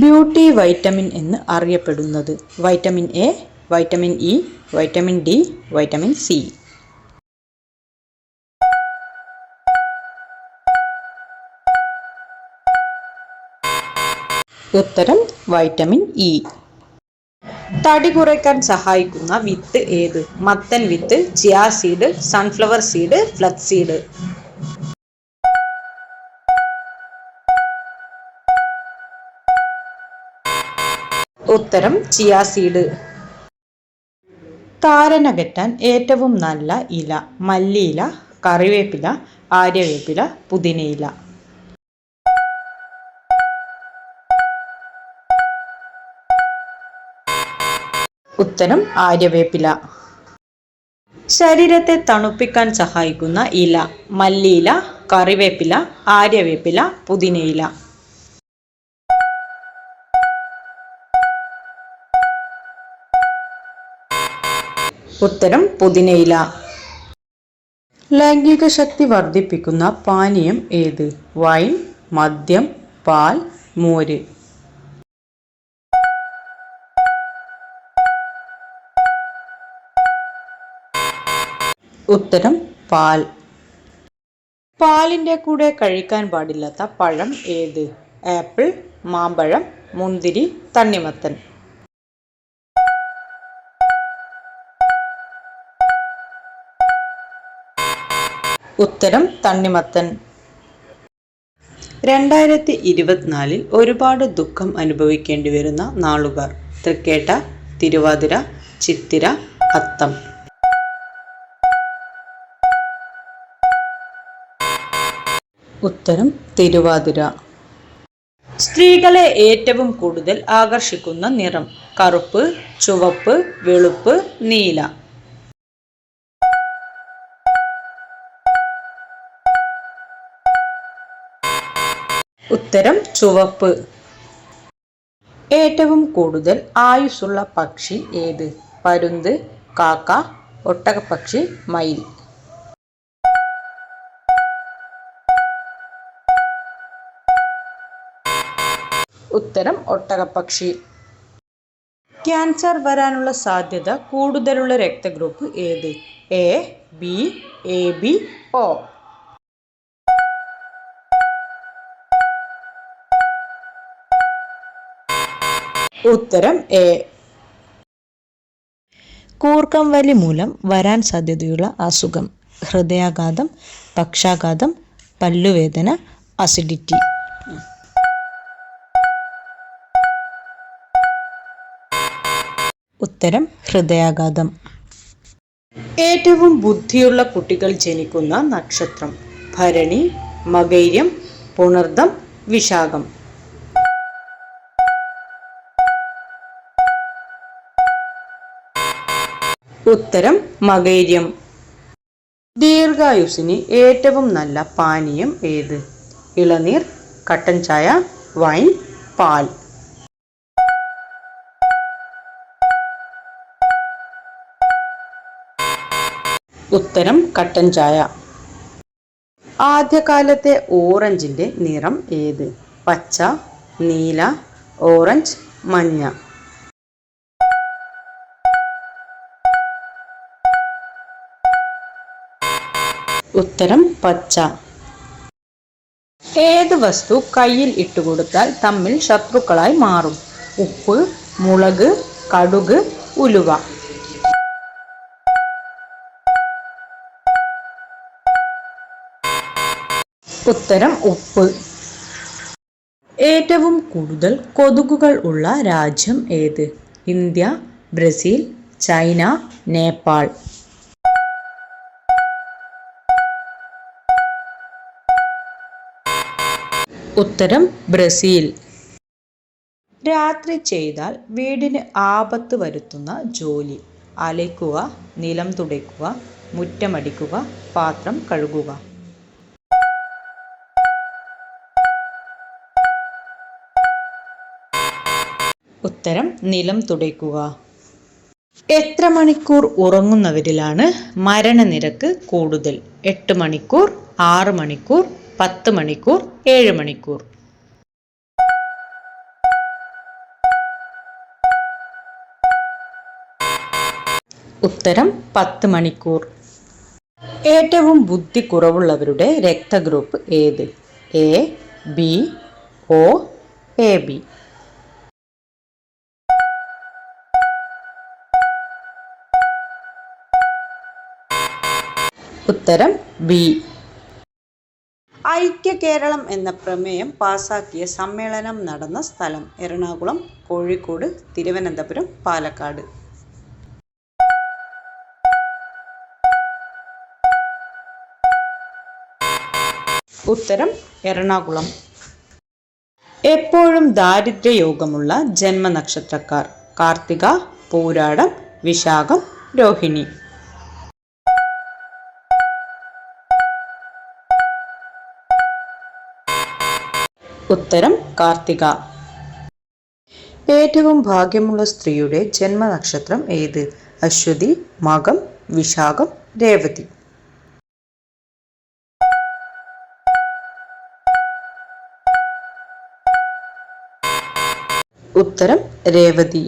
Beauty vitamin എന്ന് അറിയപ്പെടുന്നത് vitamin A vitamin E vitamin D vitamin C. ഉത്തരം vitamin E. തടി കുറയ്ക്കാൻ സഹായിക്കുന്ന വിത്ത് ഏത്? മത്തൻ വിത്ത് chia seed sunflower seed flax seed ഉത്തരം ചിയാ സീഡ്. താരനകറ്റാൻ ഏറ്റവും നല്ല ഇല മല്ലിയില കറിവേപ്പില ആര്യവേപ്പില പുതിനയില. ഉത്തരം ആര്യവേപ്പില. ശരീരത്തെ തണുപ്പിക്കാൻ സഹായിക്കുന്ന ഇല മല്ലിയില കറിവേപ്പില ആര്യവേപ്പില പുതിനയില. ഉത്തരം പുതിനയില. ലൈംഗിക ശക്തി വർദ്ധിപ്പിക്കുന്ന പാനീയം ഏത്? വൈൻ മദ്യം പാൽ മോര്. ഉത്തരം പാൽ. പാലിന്റെ കൂടെ കഴിക്കാൻ പാടില്ലാത്ത പഴം ഏത്? ആപ്പിൾ മാമ്പഴം മുന്തിരി തണ്ണിമത്തൻ. ഉത്തരം തണ്ണിമത്തൻ. രണ്ടായിരത്തി ഇരുപത്തിനാലിൽ ഒരുപാട് ദുഃഖം അനുഭവിക്കേണ്ടി വരുന്ന നാളുകാർ. തൃക്കേട്ട തിരുവാതിര ചിത്തിര അത്തം ഉത്തരം തിരുവാതിര. സ്ത്രീകളെ ഏറ്റവും കൂടുതൽ ആകർഷിക്കുന്ന നിറം കറുപ്പ് ചുവപ്പ് വെളുപ്പ് നീല. ഉത്തരം ചുവപ്പ്. ഏറ്റവും കൂടുതൽ ആയുസ്സുള്ള പക്ഷി ഏത്? പരുന്ത് കാക്ക ഒട്ടകപ്പക്ഷി മയിൽ. ഉത്തരം ഒട്ടകപ്പക്ഷി. ക്യാൻസർ വരാനുള്ള സാധ്യത കൂടുതലുള്ള രക്തഗ്രൂപ്പ് ഏത്? A B A B O. ഉത്തരം എ. കൂർക്കം വലി മൂലം വരാൻ സാധ്യതയുള്ള അസുഖം. ഹൃദയാഘാതം പക്ഷാഘാതം പല്ലുവേദന അസിഡിറ്റി ഉത്തരം ഹൃദയാഘാതം. ഏറ്റവും ബുദ്ധിയുള്ള കുട്ടികൾ ജനിക്കുന്ന നക്ഷത്രം. ഭരണി മകൈര്യം പുണർദം വിശാഖം. ഉത്തരം മകൈര്യം. ദീർഘായുസിന് ഏറ്റവും നല്ല പാനീയം ഏത്? ഇളനീർ കട്ടൻ ചായ വൈൻ പാൽ. ഉത്തരം കട്ടൻ ചായ. ആദ്യകാലത്തെ ഓറഞ്ചിന്റെ നിറം ഏത്? പച്ച നീല ഓറഞ്ച് മഞ്ഞ. ഉത്തരം പച്ച. ഏത് വസ്തു കയ്യിൽ ഇട്ടുകൊടുത്താൽ തമ്മിൽ ശത്രുക്കളായി മാറും? ഉപ്പ് മുളക് കടുക് ഉലുവ. ഉത്തരം ഉപ്പ്. ഏറ്റവും കൂടുതൽ കൊതുകുകൾ ഉള്ള രാജ്യം ഏത്? India Brazil China Nepal. ഉത്തരം ബ്രസീൽ. രാത്രി ചെയ്താൽ വീടിന് ആപത്ത് വരുത്തുന്ന ജോലി. അലയ്ക്കുക നിലം തുടയ്ക്കുക മുറ്റമടിക്കുക പാത്രം കഴുകുക. ഉത്തരം നിലം തുടയ്ക്കുക. എത്ര മണിക്കൂർ ഉറങ്ങുന്നവരിലാണ് മരണനിരക്ക് കൂടുതൽ? എട്ട് മണിക്കൂർ ആറ് മണിക്കൂർ പത്ത് മണിക്കൂർ ഏഴ് മണിക്കൂർ. ഉത്തരം പത്ത് മണിക്കൂർ. ഏറ്റവും ബുദ്ധി കുറവുള്ളവരുടെ രക്തഗ്രൂപ്പ് ഏത്? A B O A B. ഉത്തരം ബി. ഐക്യ കേരളം എന്ന പ്രമേയം പാസാക്കിയ സമ്മേളനം നടന്ന സ്ഥലം എറണാകുളം കോഴിക്കോട് തിരുവനന്തപുരം പാലക്കാട്. ഉത്തരം എറണാകുളം. എപ്പോഴും ദാരിദ്ര്യയോഗമുള്ള ജന്മനക്ഷത്രക്കാർ കാർത്തിക പൂരാടം വിശാഖം രോഹിണി. ഉത്തരം കാർത്തിക. ഏറ്റവും ഭാഗ്യമുള്ള സ്ത്രീയുടെ ജന്മനക്ഷത്രം ഏത്? അശ്വതി മകം വിശാഖം രേവതി. ഉത്തരം രേവതി.